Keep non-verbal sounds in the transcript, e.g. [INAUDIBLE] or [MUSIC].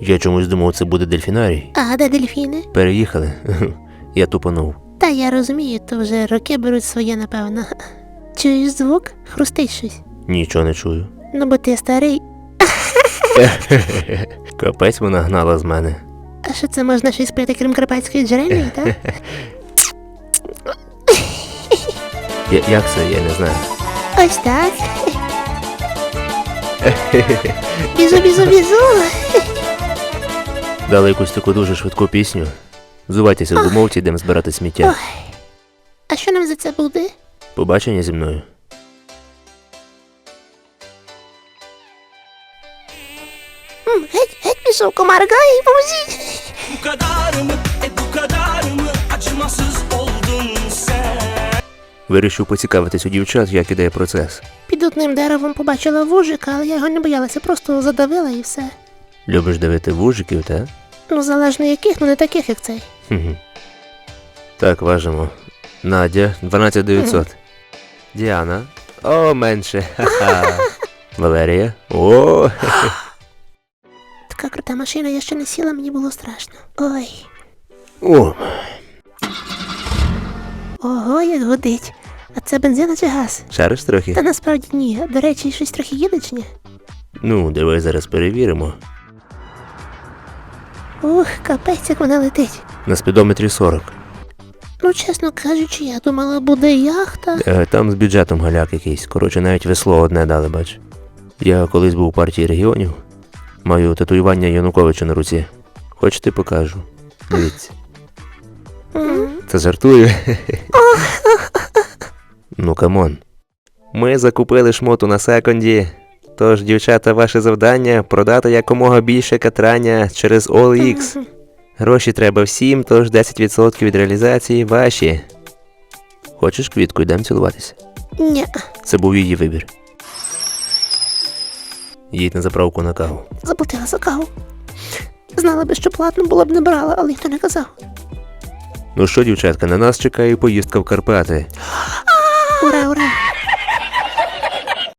Я чомусь думав, це буде дельфінарій. А де дельфіни? Переїхали. [LAUGHS] Я тупанув. Та я розумію, то вже роки беруть своє, напевно. Чуєш звук? Хрустить щось. Нічого не чую. Ну бо ти старий. [LAUGHS] Капець вона гнала з мене. А що це можна щось пити, крім карпатської джерельної, [LAUGHS] так? Я, як це, я не знаю. Ось так. Бізу, бізу, бізу. Дали якусь таку дуже швидку пісню. Зувайтеся до мовці, йдемо збирати сміття. А що нам за це буде? Побачення зі мною. М, Геть, геть пішов комар, гай, поможіть. Bu kadar mı, e bu kadar mı acımasız oldun sen? Вирішив поцікавитись у дівчат, як іде процес. Під одним деревом побачила вужика, але я його не боялася, просто задавила і все. Любиш давити вужиків, та? Ну, залежно яких, ну не таких, як цей. Так, важимо. Надя, 12900. Діана. О, менше. Ха-ха. [LAUGHS] Валерія. О, [GASPS] Така крута машина, я ще не сіла, мені було страшно. Ой. о. Ого, як гудить. А це бензин чи газ? Шариш трохи? Та насправді ні. До речі, щось трохи їде чи ні? Ну, давай зараз перевіримо. Ух, капець, як вона летить. На спідометрі 40. Ну, чесно кажучи, я думала, буде яхта. Е, Там з бюджетом галяк якийсь. Коротше, навіть весло одне дали, бач. Я колись був у партії регіонів. Маю татуювання Януковича на руці. Хочете покажу? Дивіться. Це жартую. Ну камон. Ми закупили шмоту на секонді. Тож, дівчата, ваше завдання продати якомога більше катрання через OLX. [LAUGHS] Гроші треба всім, тож 10% від реалізації ваші. Хочеш квітку, йдемо цілуватися. Ні, Це був її вибір. Їдь на заправку на каву. заплатила за каву. Знала би, що платно було б не брала, але ніхто не казав. Ну що, дівчатка, на нас чекає поїздка в Карпати. por ahora.